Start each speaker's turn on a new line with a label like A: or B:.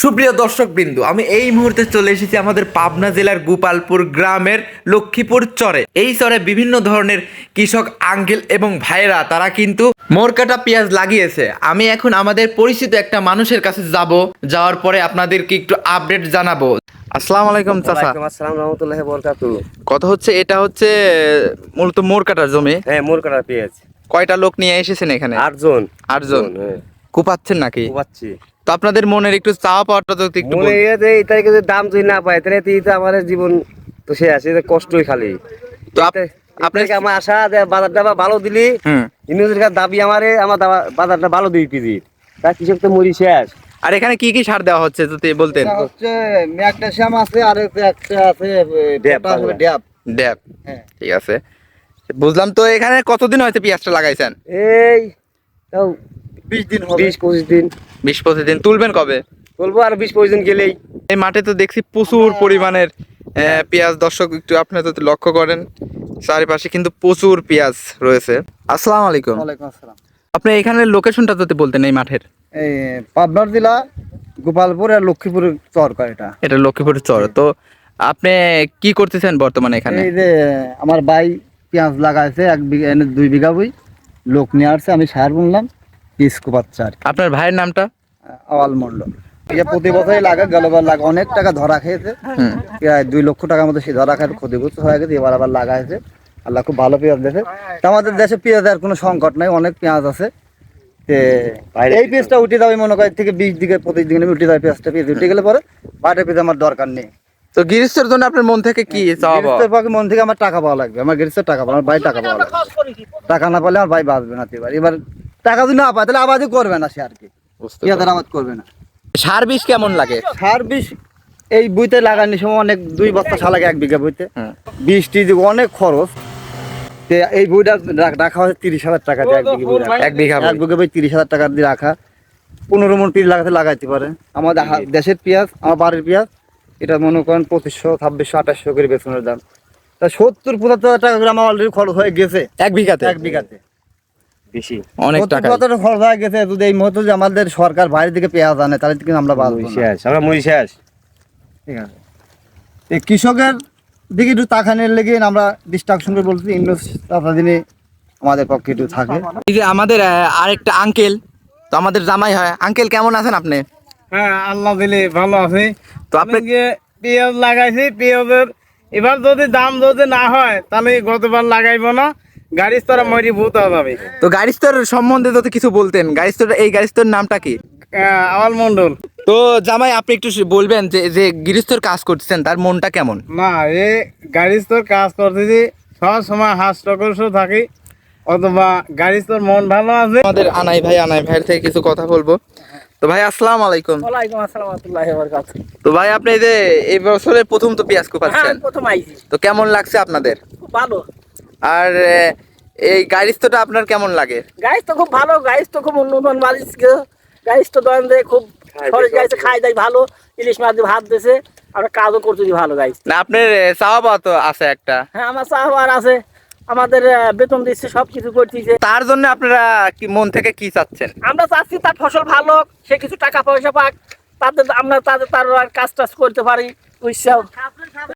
A: সুপ্রিয় দর্শক বিন্দু আমি এই মুহূর্তে চলে এসেছি আমাদের পাবনা জেলার গোপালপুর গ্রামের লক্ষ্মীপুর চরে। এই চরে বিভিন্ন ধরনের কৃষক আঙ্কেল এবং ভাইরা তারা কিন্তু মোরকাটা পেঁয়াজ লাগিয়েছে। আমি এখন আমাদের পরিচিত একটা মানুষের কাছে যাব যাওয়ার পরে আপনাদেরকে একটু আপডেট জানাব। আসসালামু আলাইকুম চাচা।
B: আসসালাম রহমতুল্লাহ
A: কথা হচ্ছে এটা হচ্ছে মূলত মোর কাটার জমি।
B: হ্যাঁ মোর কাটার পেঁয়াজ।
A: কয়টা লোক নিয়ে এসেছেন এখানে?
B: আটজন।
A: আটজন।
B: হ্যাঁ।
A: কুপাচ্ছেন নাকি?
B: পাচ্ছি
A: তো আপনাদের মনের একটু চাওয়া পাওয়াটা যদি একটু
B: মনে এই তারিখে যদি দাম যদি না পাই তাহলে তো আমার জীবন তো সে আছে এটা কষ্টই খালি।
A: তো আপ-
B: আপনার
A: আপনার
B: আমার আশা যে বাজারটা বা ভালো দিলি
A: হুম।
B: ইউনিভার্সিটির দাবি আমারে আমার বাজারটা ভালো দুই কেজি তা কৃষক তো মরি শেষ।
A: আর এখানে কি কি সার দেওয়া হচ্ছে যদি বলতেন?
C: হচ্ছে ম্যাগনেসিয়াম আছে আর একটা আছে।
B: ড্যাব
C: ড্যাব হ্যাঁ।
A: ঠিক আছে। বুঝলাম তো এখানে কতদিন হয়েছে পেঁয়াজটা লাগাইছেন?
B: এই
C: বিশ দিন হবে।
B: বিশ পঁচিশ দিন।
A: বিশ পঁচিশ দিন। তুলবেন কবে?
B: বলব আর বিশ পঁচিশ দিন গেলেই।
A: এই মাঠে তো দেখছি প্রচুর পরিমাণের আহ, পেঁয়াজ। দর্শক একটু আপনারা যদি লক্ষ্য করেন চারিপাশে কিন্তু প্রচুর পেঁয়াজ রয়েছে। আসসালামু আলাইকুম।
C: ওয়ালাইকুম আসসালাম।
A: আপনি এখানের লোকেশনটা যদি বলতেন এই মাঠের।
C: এই পাবনার জেলা গোপালপুর আর লক্ষ্মীপুর চরকা এটা।
A: এটা লক্ষ্মীপুর চর। তো আপনি কি করতেছেন বর্তমানে এখানে?
C: এই যে আমার ভাই পেঁয়াজ লাগাইছে এক বিঘা দুই বিঘা বই লোক নিয়ে আসছে আমি সার বুনলাম। ইস্কু বাচ্চা আর কি।
A: আপনার ভাইয়ের নামটা?
C: আওয়াল মন্ডল এটা প্রতি বছরই লাগে গেলবার লাগে। অনেক টাকা ধরা খেয়েছে।
A: হুম।
C: প্রায় দুই লক্ষ টাকার মতো সে ধরা খেয়ে ক্ষতিগ্রস্ত হয়ে গেছে এবার আবার লাগাইছে আল্লাহ খুব ভালো পেঁয়াজ দেশে তা আমাদের দেশে পেঁয়াজের কোনো সংকট নাই অনেক পেঁয়াজ আছে। তে
B: বাইরে
C: এই পেঁয়াজটা উঠে যাবে মনে করি থেকে বিশ দিকে প্রতিদিন উঠে যাবে পেঁয়াজটা। পেঁয়াজ উঠে গেলে পরে বাইরের পেঁয়াজ আমার দরকার নেই।
A: তো গিরিশের জন্য আপনার মন থেকে কি চাওয়া পাওয়া?
C: গৃহস্থের পক্ষে মন থেকে আমার টাকা পাওয়া লাগবে। আমার গৃহস্থের টাকা পাওয়া আমার ভাই টাকা পাওয়া লাগবে। টাকা না পেলে আমার ভাই বাঁচবে না তো এবার। এবার টাকা যদি না পায় তাহলে আবাদই করবে না সে আর কি। পেঁয়াজের আবাদ করবে না।
A: সার বিষ কেমন লাগে?
C: সার বিষ এই বইতে লাগানোর সময় অনেক দুই বস্তা সার লাগে এক বিঘা বইতে।
A: হুম।
C: বিষ অনেক খরচ এই বইটা রাখা হয় তিরিশ হাজার টাকা দিয়ে এক বিঘা।
A: এক বিঘা
C: বই। তিরিশ হাজার টাকা দিয়ে রাখা। পনেরো মন পিস লাগাতে লাগাইতে পারে। আমাদের দেশের পেঁয়াজ আমার বাড়ির পেঁয়াজ এটা মনে করেন পঁচিশশো ছাব্বিশশো আঠাশশো করে বেতনের দাম। তা সত্তর পঁচাত্তর হাজার টাকা করে আমার অলরেডি খরচ হয়ে গেছে।
A: এক বিঘাতে?
C: এক বিঘাতে।
B: বেশি।
A: অনেক টাকা
C: পঁচাত্তর খরচ হয়ে গেছে? যদি এই মুহূর্তে যে আমাদের সরকার বাইরের দিকে পেঁয়াজ আনে তাহলে কিন্তু আমরা বাঁচবো
B: শেষ আমরা মরি শেষ
C: ঠিক আছে। এই কৃষকের দিকে একটু তাকানোর লেগে আমরা ডিস্ট্রাকশন করে বলছি ইন্ডোস দিনে আমাদের পক্ষে একটু থাকে।
A: এই যে আমাদের আরেকটা আঙ্কেল তো আমাদের জামাই হয়। আঙ্কেল কেমন আছেন আপনি?
D: হ্যাঁ আল্লাহ দিলে ভালো আছে।
A: তো আপনি
D: আমি পেঁয়াজ লাগাইছি পেঁয়াজের এবার যদি দাম যদি না হয় তাহলে গতবার লাগাইবো না। গাড়ি তারা মরি ভূত হয়ে যাবে।
A: তো গাড়ি স্টোর সম্বন্ধে যদি কিছু বলতেন গাড়ি স্টোর এই গাড়ি স্টোর নামটা কি?
D: আওয়াল মন্ডল
A: তো জামাই আপনি একটু বলবেন যে যে গৃহস্থর কাজ করতেছেন তার মনটা কেমন?
D: না এ গাড়ি তোর কাজ করতেছি সব সময় হাস্য থাকি অথবা গাড়ি তোর মন ভালো আছে।
A: আমাদের আনাই ভাই আনাই ভাইয়ের থেকে কিছু কথা বলব। তো ভাই আসসালামু আলাইকুম।
E: ওয়ালাইকুম আসসালাম রহমতুল্লাহ বরকাত
A: তো ভাই আপনি যে এই বছরের প্রথম তো পেঁয়াজ
E: হ্যাঁ
A: কোপাচ্ছেন
E: প্রথম আইছি।
A: তো কেমন লাগছে আপনাদের?
E: ভালো।
A: আর এই গাড়িস্তটা আপনার কেমন লাগে?
E: গাইস তো খুব ভালো গাইস তো খুব উন্নত মালিশ গাইস তো দয়ান দেয় খুব গাইছে খাই দেয়। ভালো। ইলিশ মাছ দিয়ে ভাত দিয়েছে আমরা কাজও করতেছি ভালো গাইস
A: না আপনার চাওয়া তো আছে একটা?
E: হ্যাঁ আমার চাহবার আছে। আমাদের বেতন দিচ্ছে সব কিছু করতেছে।
A: তার জন্য আপনারা কি মন থেকে কি চাচ্ছেন?
E: আমরা চাচ্ছি তার ফসল ভালো সে কিছু টাকা পয়সা পাক। তাদের আমরা তাদের তার আর কাজ টাজ করতে পারি উৎসাহ